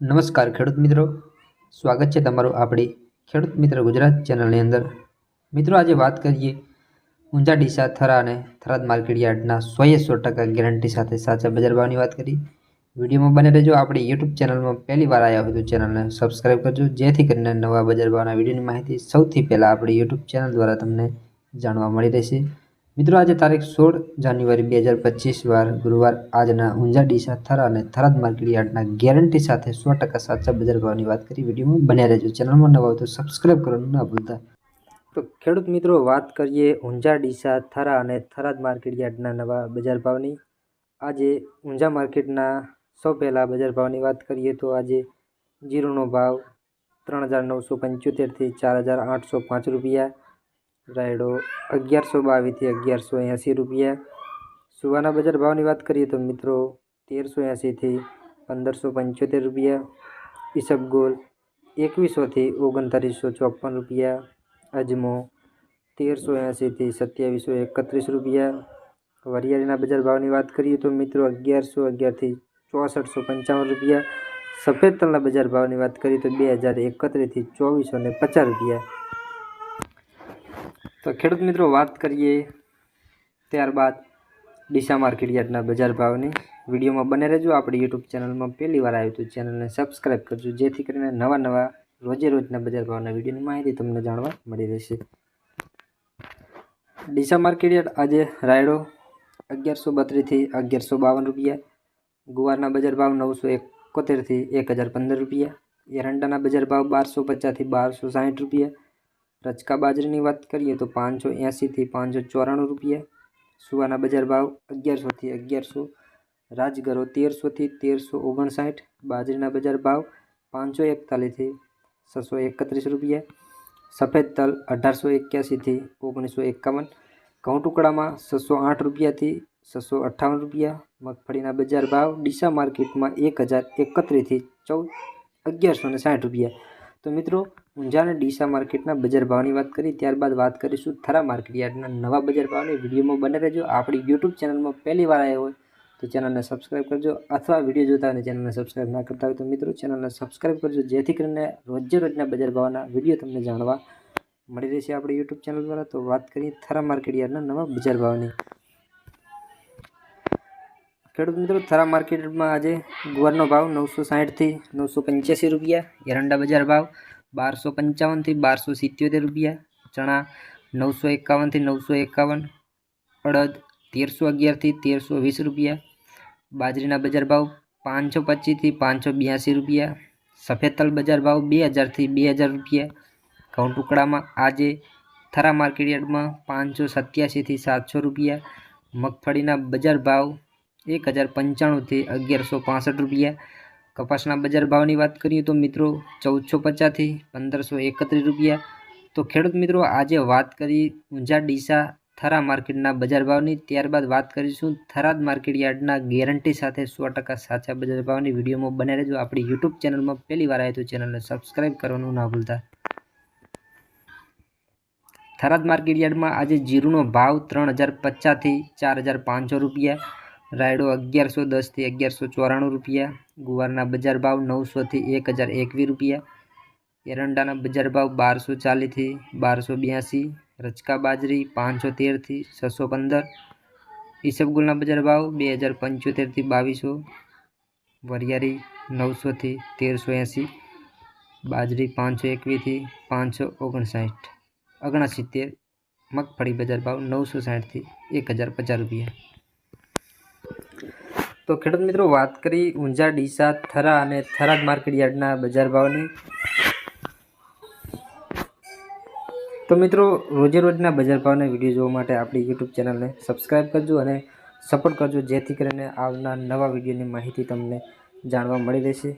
નમસ્કાર ખેડૂત મિત્રો. સ્વાગત છે તમારું આપણી ખેડૂત મિત્ર ગુજરાત ચેનલની અંદર. મિત્રો, આજે વાત કરીએ ઊંઝા ડીસા, થરા અને થરાદ માર્કેટ યાર્ડના સોએ સો ટકા ગેરંટી સાથે સાચા બજાર ભાવની વાત કરી. વિડીયોમાં બને રહેજો આપણી યુટ્યુબ ચેનલમાં પહેલી વાર આવ્યા હોય તો ચેનલને સબસ્ક્રાઈબ કરજો, જેથી કરીને નવા બજાર ભાવના વિડીયોની માહિતી સૌથી પહેલાં આપણી યુટ્યુબ ચેનલ દ્વારા તમને જાણવા મળી રહેશે. મિત્રો, આજે તારીખ સોળ જાન્યુઆરી બે હજાર પચીસ વાર ગુરુવાર. આજના ઊંઝા ડીસા થરા અને થરાદ માર્કેટ યાર્ડના ગેરંટી સાથે સો ટકા સાચા બજાર ભાવની વાત કરી. વિડીયોમાં બન્યા રહેજો. ચેનલમાં નવા હોય તો સબસ્ક્રાઈબ કરવાનું ના ભૂલતા. તો ખેડૂત મિત્રો, વાત કરીએ ઊંઝા ડીસા થરા અને થરાદ માર્કેટ યાર્ડના નવા બજાર ભાવની. આજે ઊંઝા માર્કેટના સૌ પહેલાં બજાર ભાવની વાત કરીએ તો આજે જીરોનો ભાવ ત્રણ હજાર નવસો પંચોતેરથી ચાર હજાર આઠસો પાંચ રૂપિયા. રાયડો અગિયારસો બાવીસથી અગિયારસો એંસી રૂપિયા. સુવાના બજાર ભાવની વાત કરીએ તો મિત્રો તેરસો એંસીથી પંદરસો પંચોતેર રૂપિયા. ઈસબગોલ એકવીસોથી ઓગણત્રીસો ચોપન રૂપિયા. અજમો તેરસો એંસીથી સત્યાવીસો એકત્રીસ રૂપિયા. વરિયાળીના બજાર ભાવની વાત કરીએ તો મિત્રો અગિયારસો અગિયારથી ચોસઠસો પંચાવન રૂપિયા. સફેદ તલના બજાર ભાવની વાત કરીએ તો બે હજાર એકત્રીસથી ચોવીસો ને પચાસ રૂપિયા. તો ખેડૂત મિત્રો, વાત કરીએ ત્યારબાદ ડીસા માર્કેટ યાર્ડના બજાર ભાવની. વિડીયોમાં બને રહેજો. આપણી યુટ્યુબ ચેનલમાં પહેલી વાર આવ્યું તો ચેનલને સબસ્ક્રાઈબ કરજો, જેથી કરીને નવા નવા રોજે રોજના બજાર ભાવના વિડીયોની માહિતી તમને જાણવા મળી રહેશે. ડીસા માર્કેટ યાર્ડ આજે રાયડો અગિયારસો બત્રીસથી અગિયારસો બાવન રૂપિયા, ગુવારના બજાર ભાવ નવસો એકોતેરથી એક હજાર પંદર રૂપિયા, એરંડાના બજાર ભાવ બારસો પચાસથી બારસો સાઠ રૂપિયા રચકા બાજરીની વાત કરીએ તો પાંચસો એંસીથી પાંચસો ચોરાણું રૂપિયા. સુવાના બજાર ભાવ અગિયારસોથી અગિયારસો. રાજગરો તેરસોથી તેરસો ઓગણસાઠ. બાજરીના બજાર ભાવ પાંચસો એકતાલીસથી છસો એકત્રીસ રૂપિયા. સફેદ તલ અઢારસો એક્યાસીથી ઓગણીસો એકાવન. ઘઉં ટુકડામાં છસો આઠ રૂપિયાથી છસો અઠ્ઠાવન રૂપિયા. મગફળીના બજાર ભાવ ડીસા માર્કેટમાં એક હજાર એકત્રીસથી ચૌદ, અગિયારસો ને સાઠ રૂપિયા. તો મિત્રો ઊંઝા અને ડીસા માર્કેટના બજાર ભાવની વાત કરી, ત્યારબાદ વાત કરીશું થરા માર્કેટ યાર્ડના નવા બજાર ભાવની વિડીયોમાં. બને રહેજો. આપણી યુટ્યુબ ચેનલમાં પહેલી વાર આવ્યો હોય તો ચેનલને સબસ્ક્રાઈબ કરજો અથવા વીડિયો જોતા અને ચેનલને સબસ્ક્રાઈબ ના કરતા હોય તો મિત્રો ચેનલને સબસ્ક્રાઈબ કરજો, જેથી કરીને રોજે રોજના બજાર ભાવના વીડિયો તમને જાણવા મળી રહેશે આપણી યુટ્યુબ ચેનલ દ્વારા. તો વાત કરીએ થરા માર્કેટ યાર્ડના નવા બજાર ભાવની. ખેડૂત મિત્રો, થરા માર્કેટમાં આજે ગુવારનો ભાવ નવસો સાઠથી નવસો પંચ્યાસી રૂપિયા, એરંડા બજાર ભાવ બારસો પંચાવનથી બારસો સિત્યોતેર રૂપિયા, ચણા નવસો એકાવનથી નવસો એકાવન, અડદ તેરસો અગિયારથી તેરસો વીસ રૂપિયા, બાજરીના બજાર ભાવ પાંચસો પચીસથી પાંચસો બ્યાસી રૂપિયા, સફેદ તલ બજાર ભાવ બે હજારથી બે હજાર રૂપિયા. ઘઉં ટુકડામાં આજે થરા માર્કેટ યાર્ડમાં પાંચસો સત્યાસીથી સાતસો રૂપિયા. મગફળીના બજાર ભાવ એક હજાર પંચાણુંથી અગિયારસો પાસઠ રૂપિયા. કપાસના બજાર ભાવની વાત કરીએ તો મિત્રો ચૌદસો પચાસથી પંદરસો એકત્રીસ રૂપિયા. તો ખેડૂત મિત્રો, આજે વાત કરી ઊંઝા ડીસા થરા માર્કેટના બજાર ભાવની. ત્યારબાદ વાત કરીશું થરાદ માર્કેટ યાર્ડના ગેરંટી સાથે સો ટકા સાચા બજાર ભાવની વિડીયોમાં બને રહેજો. આપણી યુટ્યુબ ચેનલમાં પહેલી વાર આવે તો ચેનલને સબસ્ક્રાઈબ કરવાનું ના ભૂલતા. થરાદ માર્કેટ યાર્ડમાં આજે જીરુનો ભાવ ત્રણ હજાર પચાસથી ચાર હજાર પાંચસો રૂપિયા. રાયડો અગિયારસો દસથી અગિયારસો ચોરાણું રૂપિયા, ગુવારના બજાર ભાવ નવસોથી એક હજાર એકવીસ રૂપિયા, એરંડાના બજાર ભાવ બારસો ચાલીસથી બારસો બ્યાસી રચકા બાજરી પાંચસો તેરથી છસો પંદર, ઈસબગુલના બજાર ભાવ બે હજાર પંચોતેરથી બાવીસો, વરિયાળી નવસોથી તેરસો એંસી, બાજરી પાંચસો એકવીસથી પાંચસો ઓગણસાઠ, ઓગણસિત્તેર, મગફળી બજાર ભાવ નવસો સાઠથી એક હજાર પચાસ રૂપિયા. તો ખેડૂત મિત્રો, વાત કરી ઊંઝા ડીસા, થરા અને થરાદ માર્કેટ યાર્ડના બજાર ભાવની. તો મિત્રો, રોજે રોજના બજાર ભાવના વીડિયો જોવા માટે આપણી યુટ્યુબ ચેનલને સબસ્ક્રાઈબ કરજો અને સપોર્ટ કરજો, જેથી કરીને આવનાર નવા વિડીયોની માહિતી તમને જાણવા મળી રહેશે.